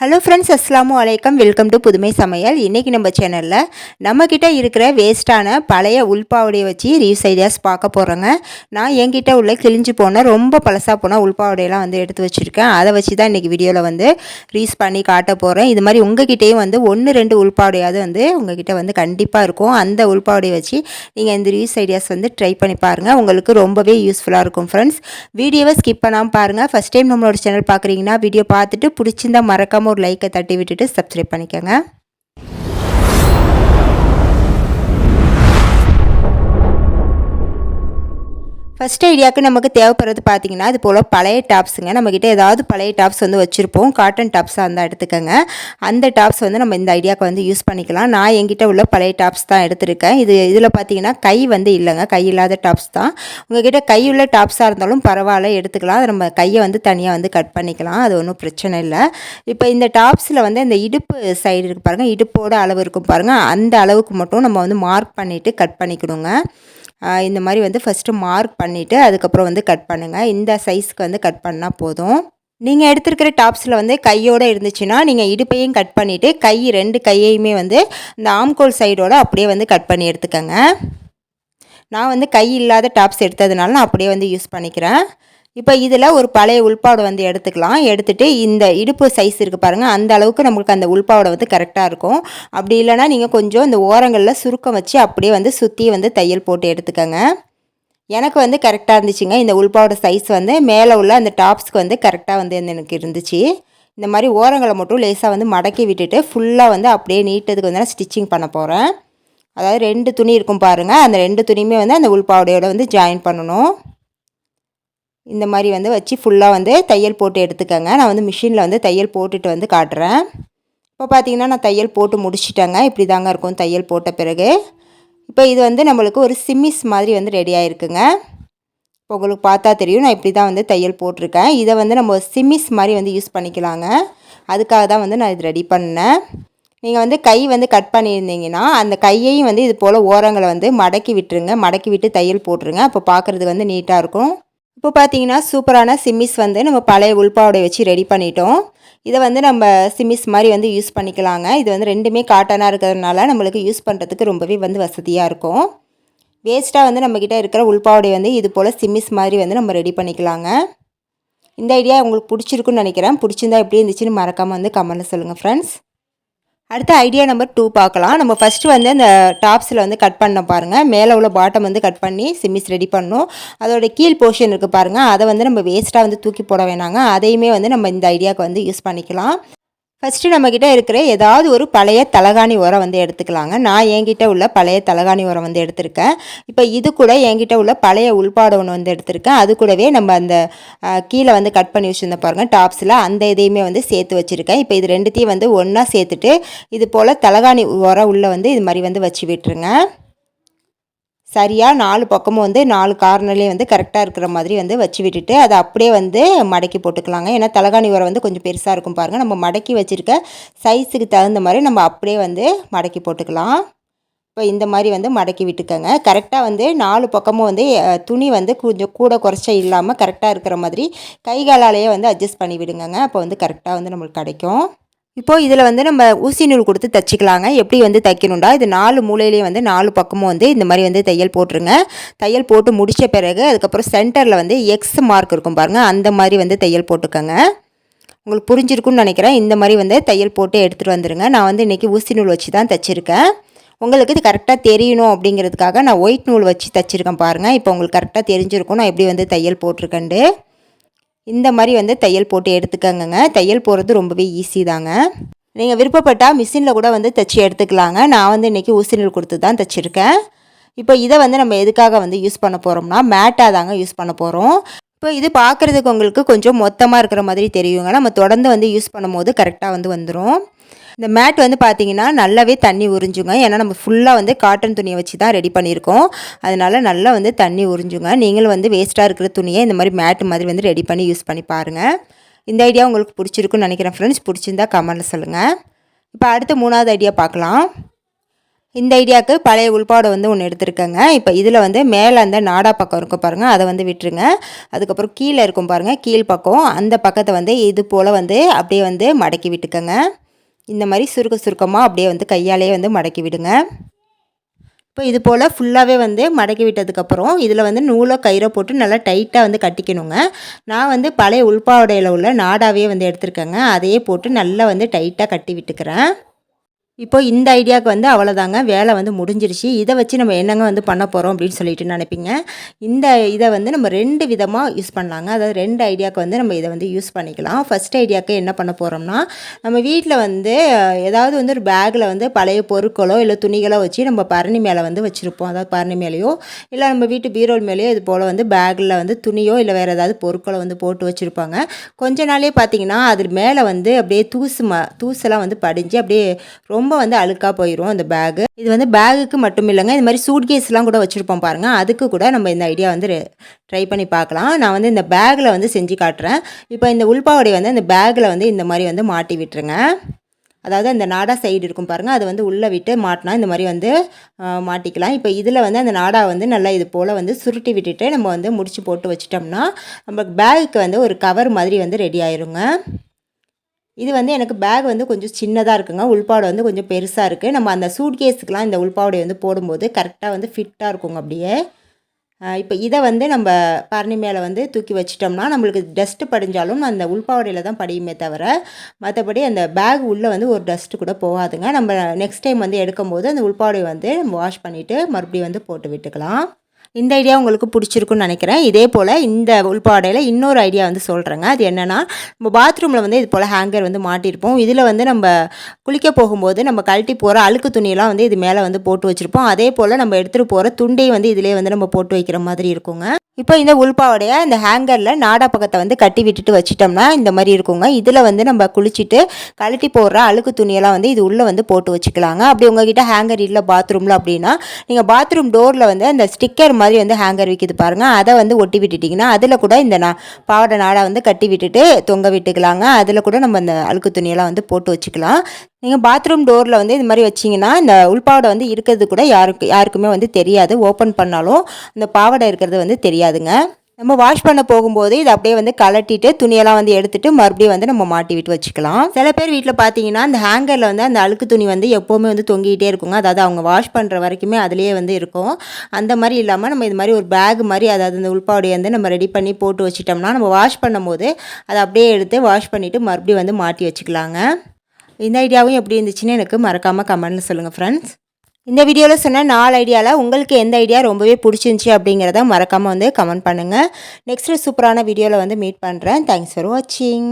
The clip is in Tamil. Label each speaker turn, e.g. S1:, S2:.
S1: ஹலோ ஃப்ரெண்ட்ஸ் அஸ்லாமு அலைக்கம் வெல்கம் டு புதுமை சமையல் இன்றைக்கி நம்ம சேனலில் நம்மக்கிட்ட இருக்கிற வேஸ்ட்டான பழைய உள்பாவடையை வச்சு ரீயூஸ் ஐடியாஸ் பார்க்க போகிறோங்க நான் என்கிட்ட உள்ள கிழிஞ்சு போன ரொம்ப பழசாக போன உள்பாவடையெல்லாம் வந்து எடுத்து வச்சுருக்கேன். அதை வச்சு தான் இன்றைக்கி வீடியோவில் வந்து ரீஸ் பண்ணி காட்ட போகிறேன் இது மாதிரி உங்ககிட்டயும் வந்து ஒன்று ரெண்டு உள்பாவடையாவது வந்து உங்ககிட்ட வந்து கண்டிப்பாக இருக்கும். அந்த உள்பாவடையை வச்சு நீங்கள் இந்த ரீயூஸ் ஐடியாஸ் வந்து ட்ரை பண்ணி பாருங்கள் உங்களுக்கு ரொம்பவே யூஸ்ஃபுல்லாக இருக்கும் ஃப்ரெண்ட்ஸ் வீடியோவை ஸ்கிப் பண்ணாமல் பாருங்கள் ஃபஸ்ட் டைம் நம்மளோட சேனல் பார்க்குறீங்கன்னா வீடியோ பார்த்துட்டு பிடிச்சிருந்தா மறக்காம ஒரு லைக்கை தட்டி விட்டுட்டு சப்ஸ்கிரைப் பண்ணிக்கோங்க. ஃபஸ்ட் ஐடியாவுக்கு நமக்கு தேவைப்படுறது பார்த்தீங்கன்னா இது போல் பழைய டாப்ஸுங்க நம்மக்கிட்ட ஏதாவது பழைய டாப்ஸ் வந்து வச்சுருப்போம். காட்டன் டாப்ஸாக இருந்தால் எடுத்துக்கோங்க. அந்த டாப்ஸ் வந்து நம்ம இந்த ஐடியாவுக்கு வந்து யூஸ் பண்ணிக்கலாம். நான் என்கிட்ட உள்ள பழைய டாப்ஸ் தான் எடுத்திருக்கேன். இது இதில் பார்த்தீங்கன்னா கை வந்து இல்லைங்க. கை இல்லாத டாப்ஸ் தான். உங்ககிட்ட கை உள்ள டாப்ஸாக இருந்தாலும் பரவாயில்ல எடுத்துக்கலாம். அது நம்ம கையை வந்து தனியாக வந்து கட் பண்ணிக்கலாம். அது ஒன்றும் பிரச்சனை இல்லை. இப்போ இந்த டாப்ஸில் வந்து இந்த இடுப்பு சைடு இருக்குது பாருங்கள் இடுப்போட அளவு இருக்கும் பாருங்கள் அந்த அளவுக்கு மட்டும் நம்ம வந்து மார்க் பண்ணிவிட்டு கட் பண்ணிக்கணுங்க. இந்த மாதிரி வந்து ஃபஸ்ட்டு மார்க் பண்ணிவிட்டு அதுக்கப்புறம் வந்து கட் பண்ணுங்கள் இந்த சைஸ்க்கு வந்து கட் பண்ணால் போதும். நீங்கள் எடுத்துருக்கிற டாப்ஸில் வந்து கையோடு இருந்துச்சுன்னா நீங்கள் இடுப்பையும் கட் பண்ணிவிட்டு கை ரெண்டு கையையுமே வந்து இந்த ஆம்கோல் சைடோடு அப்படியே வந்து கட் பண்ணி எடுத்துக்கோங்க. நான் வந்து கை இல்லாத டாப்ஸ் எடுத்ததுனால நான் அப்படியே வந்து யூஸ் பண்ணிக்கிறேன். இப்போ இதில் ஒரு பழைய உள்பாவடை வந்து எடுத்துக்கலாம். எடுத்துகிட்டு இந்த இடுப்பு சைஸ் இருக்குது பாருங்கள் அந்த அளவுக்கு நம்மளுக்கு அந்த உள்பாவடை வந்து கரெக்டாக இருக்கும். அப்படி இல்லைனா நீங்கள் கொஞ்சம் இந்த ஓரங்களில் சுருக்கம் வச்சு அப்படியே வந்து சுற்றி வந்து தையல் போட்டு எடுத்துக்கோங்க. எனக்கு வந்து கரெக்டாக இருந்துச்சுங்க. இந்த உள்பாவோட சைஸ் வந்து மேலே உள்ள அந்த டாப்ஸ்க்கு வந்து கரெக்டாக வந்து எனக்கு இருந்துச்சு. இந்த மாதிரி ஓரங்களை மட்டும் லேசாக வந்து மடக்கி விட்டுட்டு ஃபுல்லாக வந்து அப்படியே நீட்டதுக்கு வந்து நான் ஸ்டிச்சிங் பண்ண போகிறேன் அதாவது ரெண்டு துணி இருக்கும் பாருங்கள் அந்த ரெண்டு துணியுமே வந்து அந்த உள்பாவடையோட வந்து ஜாயின் பண்ணணும். இந்த மாதிரி வந்து வச்சு ஃபுல்லாக வந்து தையல் போட்டு எடுத்துக்கோங்க. நான் வந்து மிஷினில் வந்து தையல் போட்டுட்டு வந்து காட்டுறேன். இப்போ பார்த்தீங்கன்னா நான் தையல் போட்டு முடிச்சிட்டேங்க. இப்படி தாங்க இருக்கும் தையல் போட்ட பிறகு. இப்போ இது வந்து நம்மளுக்கு ஒரு சிம்மிஸ் மாதிரி வந்து ரெடி ஆகிருக்குங்க இப்போ உங்களுக்கு பார்த்தா தெரியும். நான் இப்படி தான் வந்து தையல் போட்டிருக்கேன். இதை வந்து நம்ம சிம்மிஸ் மாதிரி வந்து யூஸ் பண்ணிக்கலாங்க. அதுக்காக தான் வந்து நான் இது ரெடி பண்ணேன். நீங்கள் வந்து கை வந்து கட் பண்ணியிருந்தீங்கன்னா அந்த கையையும் வந்து இது போல் ஓரங்களை வந்து மடக்கி விட்டுருங்க. மடக்கி விட்டு தையல் போட்டுருங்க. அப்போ பார்க்குறதுக்கு வந்து நீட்டாக இருக்கும். இப்போ பார்த்தீங்கன்னா சூப்பரான சிம்மிஸ் வந்து நம்ம பழைய உள்பாவுடை வச்சு ரெடி பண்ணிட்டோம். இதை வந்து நம்ம சிம்மிஸ் மாதிரி வந்து யூஸ் பண்ணிக்கலாங்க. இது வந்து ரெண்டுமே காட்டனாக இருக்கிறதுனால நம்மளுக்கு யூஸ் பண்ணுறதுக்கு ரொம்பவே வந்து வசதியாக இருக்கும். வேஸ்ட்டாக வந்து நம்மக்கிட்ட இருக்கிற உள்பாவடை வந்து இது போல் சிம்மிஸ் மாதிரி வந்து நம்ம ரெடி பண்ணிக்கலாங்க. இந்த ஐடியா உங்களுக்கு பிடிச்சிருக்குன்னு நினைக்கிறேன். பிடிச்சிருந்தா எப்படி இருந்துச்சுன்னு மறக்காமல் வந்து கமெண்ட்டில் சொல்லுங்கள் ஃப்ரெண்ட்ஸ் அடுத்த ஐடியா நம்பர் டூ பார்க்கலாம். நம்ம ஃபஸ்ட்டு வந்து அந்த டாப்ஸில் வந்து கட் பண்ண பாருங்கள் மேலே உள்ள பாட்டம் வந்து கட் பண்ணி சிம்மிஸ் ரெடி பண்ணணும். அதோட கீழ் போர்ஷன் இருக்குது பாருங்கள் அதை வந்து நம்ம வேஸ்ட்டாக வந்து தூக்கி போட வேணாங்க. அதையுமே வந்து நம்ம இந்த ஐடியாவுக்கு வந்து யூஸ் பண்ணிக்கலாம். ஃபஸ்ட்டு நம்மக்கிட்ட இருக்கிற ஏதாவது ஒரு பழைய தலகாணி உரம் வந்து எடுத்துக்கலாங்க. நான் என்கிட்ட உள்ள பழைய தலகாணி உரம் வந்து எடுத்திருக்கேன். இப்போ இது கூட என்கிட்ட உள்ள பழைய உள்பாடு ஒன்று வந்து எடுத்திருக்கேன். அது கூடவே நம்ம அந்த கீழே வந்து கட் பண்ணி வச்சுருந்த பாருங்கள் டாப்ஸில் அந்த இதையுமே வந்து சேர்த்து வச்சுருக்கேன். இப்போ இது ரெண்டுத்தையும் வந்து ஒன்றா சேர்த்துட்டு இது போல் தலகாணி உரம் உள்ளே வந்து இது மாதிரி வந்து வச்சு விட்டுருங்க. சரியாக நாலு பக்கமும் வந்து நாலு கார்னர்லேயே வந்து கரெக்டாக இருக்கிற மாதிரி வந்து வச்சு விட்டுட்டு அதை அப்படியே வந்து மடக்கி போட்டுக்கலாங்க. ஏன்னா தலகாணி உரம் வந்து கொஞ்சம் பெருசாக இருக்கும் பாருங்கள் நம்ம மடக்கி வச்சுருக்க சைஸுக்கு தகுந்த மாதிரி நம்ம அப்படியே வந்து மடக்கி போட்டுக்கலாம். இப்போ இந்த மாதிரி வந்து மடக்கி விட்டுக்கோங்க. கரெக்டாக வந்து நாலு பக்கமும் வந்து துணி வந்து கொஞ்சம் கூட குறைச்ச இல்லாமல் கரெக்டாக இருக்கிற மாதிரி கை காலாலேயே வந்து அட்ஜஸ்ட் பண்ணி விடுங்கங்க. அப்போ வந்து கரெக்டாக வந்து நம்மளுக்கு கிடைக்கும். இப்போது இதில் வந்து நம்ம ஊசி நூல் கொடுத்து தைச்சிக்கலாங்க. எப்படி வந்து தைக்கணுண்டா இது நாலு மூலையிலேயே வந்து நாலு பக்கமும் வந்து இந்த மாதிரி வந்து தையல் போட்டுருங்க. தையல் போட்டு முடித்த பிறகு அதுக்கப்புறம் சென்டரில் வந்து எக்ஸ் மார்க் இருக்கும் பாருங்கள் அந்த மாதிரி வந்து தையல் போட்டுக்கோங்க. உங்களுக்கு புரிஞ்சிருக்குன்னு நினைக்கிறேன். இந்த மாதிரி வந்து தையல் போட்டு எடுத்துகிட்டு வந்துடுங்க நான் வந்து இன்றைக்கி ஊசி நூல் வச்சு தான் தைச்சிருக்கேன். உங்களுக்கு இது கரெக்டாக தெரியணும் அப்படிங்கிறதுக்காக நான் ஒயிட் நூல் வச்சு தைச்சிருக்கேன் பாருங்கள் இப்போ உங்களுக்கு கரெக்டாக தெரிஞ்சிருக்கும். நான் எப்படி வந்து தையல் போட்டிருக்கேன்ட்டு. இந்த மாதிரி வந்து தையல் போட்டு எடுத்துக்கங்கங்க. தையல் போகிறது ரொம்பவே ஈஸி தாங்க. நீங்கள் விருப்பப்பட்டால் மிஷினில் கூட வந்து தைச்சி எடுத்துக்கலாங்க. நான் வந்து இன்றைக்கி ஊசிநூல் கொடுத்து தான் தைச்சிருக்கேன். இப்போ இதை வந்து நம்ம எதுக்காக வந்து யூஸ் பண்ண போகிறோம்னா மேட்டாக தாங்க யூஸ் பண்ண போகிறோம் இப்போ இது பார்க்குறதுக்கு உங்களுக்கு கொஞ்சம் மொத்தமாக இருக்கிற மாதிரி தெரியுங்க. நம்ம தொடர்ந்து வந்து யூஸ் பண்ணும்போது கரெக்டாக வந்து வந்துடும் இந்த மேட் வந்து பார்த்தீங்கன்னா நல்லாவே தண்ணி உறிஞ்சுங்க. ஏன்னா நம்ம ஃபுல்லாக வந்து காட்டன் துணியை வச்சு தான் ரெடி பண்ணியிருக்கோம். அதனால் நல்லா வந்து தண்ணி உறிஞ்சுங்க. நீங்களும் வந்து வேஸ்ட்டாக இருக்கிற துணியை இந்த மாதிரி மேட்டு மாதிரி வந்து ரெடி பண்ணி யூஸ் பண்ணி பாருங்கள் இந்த ஐடியா உங்களுக்கு பிடிச்சிருக்குன்னு நினைக்கிறேன் ஃப்ரெண்ட்ஸ் பிடிச்சிருந்தா கமெண்ட்டில் சொல்லுங்கள் இப்போ அடுத்த மூணாவது ஐடியா பார்க்கலாம். இந்த ஐடியாவுக்கு பழைய உள்பாடை வந்து ஒன்று எடுத்துருக்கேங்க. இப்போ இதில் வந்து மேலே அந்த நாடா பக்கம் இருக்கும் பாருங்கள் அதை வந்து விட்டுருங்க. அதுக்கப்புறம் கீழே இருக்கும் பாருங்கள் கீழ் பக்கம் அந்த பக்கத்தை வந்து இது போல் வந்து அப்படியே வந்து மடக்கி விட்டுக்கோங்க. இந்த மாதிரி சுருக்க சுருக்கமாக அப்படியே வந்து கையாலேயே வந்து மடக்கி விடுங்க. இப்போ இது போல் ஃபுல்லாகவே வந்து மடக்கி விட்டதுக்கப்புறம் இதில் வந்து நூலை கயிறை போட்டு நல்லா டைட்டாக வந்து கட்டிக்கணுங்க. நான் வந்து பழைய உள்பாவடையில் உள்ள நாடாவே வந்து எடுத்திருக்கேங்க. அதையே போட்டு நல்லா வந்து டைட்டாக கட்டி விட்டுக்கிறேன். இப்போ இந்த ஐடியாவுக்கு வந்து அவ்வளோதாங்க வேலை வந்து முடிஞ்சிருச்சு. இதை வச்சு நம்ம என்னங்க வந்து பண்ண போகிறோம் அப்படின்னு சொல்லிட்டு நினைப்பீங்க. இந்த இதை வந்து நம்ம ரெண்டு விதமாக யூஸ் பண்ணலாங்க. அதாவது ரெண்டு ஐடியாவுக்கு வந்து நம்ம இதை வந்து யூஸ் பண்ணிக்கலாம். ஃபஸ்ட் ஐடியாவுக்கு என்ன பண்ண போகிறோம்னா நம்ம வீட்டில் வந்து ஏதாவது வந்து ஒரு பேக்கில் வந்து பழைய பொருட்களோ இல்லை துணிகளோ வச்சு நம்ம பரணி மேலே வந்து வச்சுருப்போம். அதாவது பரணி மேலேயோ இல்லை நம்ம வீட்டு பீரோல் மேலேயோ இது போல் வந்து பேக்கில் வந்து துணியோ இல்லை வேறு ஏதாவது பொருட்களோ வந்து போட்டு வச்சுருப்பாங்க. கொஞ்ச நாளே பார்த்தீங்கன்னா அது மேலே வந்து அப்படியே தூசு ம தூசெல்லாம் வந்து படிஞ்சு அப்படியே ரொம்ப ரொம்ப வந்து அழுக்காக போயிடும் அந்த பேகு இது வந்து பேகுக்கு மட்டும் இல்லைங்க. இந்த மாதிரி சூட் கேஸ்லாம் கூட வச்சுருப்போம் பாருங்கள் அதுக்கு கூட நம்ம இந்த ஐடியா வந்து ட்ரை பண்ணி பார்க்கலாம். நான் வந்து இந்த பேக்கில் வந்து செஞ்சு காட்டுறேன். இப்போ இந்த உள்பாவடை வந்து இந்த பேக்கில் வந்து இந்த மாதிரி வந்து மாட்டி விட்டுருங்க. அதாவது அந்த நாடா சைடு இருக்கும் பாருங்கள் அது வந்து உள்ளே விட்டு மாட்டினா இந்த மாதிரி வந்து மாட்டிக்கலாம். இப்போ இதில் வந்து அந்த நாடா வந்து நல்லா இது போல் வந்து சுருட்டி விட்டுட்டு நம்ம வந்து முடிச்சு போட்டு வச்சிட்டோம்னா நம்ம பேகுக்கு வந்து ஒரு கவர் மாதிரி வந்து ரெடி ஆயிருங்க. இது வந்து எனக்கு பேக் வந்து கொஞ்சம் சின்னதாக இருக்குங்க. உள்பாடு வந்து கொஞ்சம் பெருசாக இருக்குது நம்ம அந்த சூட் கேஸுக்கெலாம் இந்த உள்பாவடை வந்து போடும்போது கரெக்டாக வந்து ஃபிட்டாக இருக்குங்க அப்படியே. இப்போ இதை வந்து நம்ம பரணி மேலே வந்து தூக்கி வச்சிட்டோம்னா நம்மளுக்கு டஸ்ட்டு படிஞ்சாலும் அந்த உள்பாவடையில் தான் படியுமே தவிர மற்றபடி அந்த பேக் உள்ளே வந்து ஒரு டஸ்ட்டு கூட போகாதுங்க. நம்ம நெக்ஸ்ட் டைம் வந்து எடுக்கும்போது அந்த உள்பாவடை வந்து நம்ம வாஷ் பண்ணிவிட்டு மறுபடியும் வந்து போட்டு விட்டுக்கலாம். இந்த ஐடியா உங்களுக்கு பிடிச்சிருக்குன்னு நினைக்கிறேன். இதே போல் இந்த உள்பாடையில் இன்னொரு ஐடியா வந்து சொல்கிறேங்க அது என்னென்னா நம்ம பாத்ரூமில் வந்து இது போல் ஹேங்கர் வந்து மாட்டியிருப்போம் இதில் வந்து நம்ம குளிக்க போகும்போது நம்ம கழட்டி போகிற அழுக்கு துணியெல்லாம் வந்து இது மேலே வந்து போட்டு வச்சுருப்போம். அதே போல் நம்ம எடுத்துகிட்டு போகிற துண்டையும் வந்து இதிலே வந்து நம்ம போட்டு வைக்கிற மாதிரி இருக்குங்க. இப்போ இந்த உள்பாவுடைய இந்த ஹேங்கரில் நாடா பக்கத்தை வந்து கட்டி விட்டுட்டு வச்சிட்டோம்னா இந்த மாதிரி இருக்குங்க. இதில் வந்து நம்ம குளிச்சுட்டு கழட்டி போடுற அழுக்கு துணியெல்லாம் வந்து இது உள்ளே வந்து போட்டு வச்சுக்கலாங்க. அப்படி உங்ககிட்ட ஹேங்கர் இல்லை பாத்ரூமில் அப்படின்னா நீங்கள் பாத்ரூம் டோரில் வந்து அந்த ஸ்டிக்கர் மாதிரி வந்து ஹேங்கர் விற்கிது பாருங்கள் அதை வந்து ஒட்டி விட்டுட்டிங்கன்னா அதில் கூட இந்த நா பாவடை நாடா வந்து கட்டி விட்டுட்டு தொங்க விட்டுக்கலாங்க. அதில் கூட நம்ம அந்த அழுக்கு துணியெல்லாம் வந்து போட்டு வச்சுக்கலாம். நீங்கள் பாத்ரூம் டோரில் வந்து இது மாதிரி வச்சிங்கன்னா இந்த உள்பாவடை வந்து இருக்கிறது கூட யாருக்கு யாருக்குமே வந்து தெரியாது. ஓப்பன் பண்ணாலும் இந்த பாவடை இருக்கிறது வந்து தெரியாது. முடியாதுங்க. நம்ம வாஷ் பண்ண போகும்போது இதை அப்படியே வந்து கலட்டிட்டு துணியெல்லாம் வந்து எடுத்துட்டு மறுபடியும் வந்து நம்ம மாட்டி விட்டு வச்சுக்கலாம். சில பேர் வீட்டில் பார்த்தீங்கன்னா அந்த ஹேங்கரில் வந்து அந்த அழுக்கு துணி வந்து எப்போவுமே வந்து தொங்கிக்கிட்டே இருக்குங்க. அதாவது அவங்க வாஷ் பண்ணுற வரைக்குமே அதுலேயே வந்து இருக்கும். அந்த மாதிரி இல்லாமல் நம்ம இது மாதிரி ஒரு பேக் மாதிரி அதாவது அந்த உள்பாவுடைய வந்து நம்ம ரெடி பண்ணி போட்டு வச்சிட்டோம்னா நம்ம வாஷ் பண்ணும்போது அதை அப்படியே எடுத்து வாஷ் பண்ணிவிட்டு மறுபடியும் வந்து மாட்டி வச்சுக்கலாங்க. இந்த ஐடியாவும் எப்படி இருந்துச்சுன்னு எனக்கு மறக்காமல் கமெண்ட்டில் சொல்லுங்கள் ஃப்ரெண்ட்ஸ் இந்த வீடியோவில் சொன்ன நாலு ஐடியாவில் உங்களுக்கு எந்த ஐடியா ரொம்பவே பிடிச்சிருந்துச்சி அப்படிங்கிறத மறக்காமல் வந்து கமெண்ட் பண்ணுங்கள் நெக்ஸ்ட்டு சூப்பரான வீடியோவில் வந்து மீட் பண்ணுறேன் தேங்க்ஸ் ஃபார் வாட்சிங்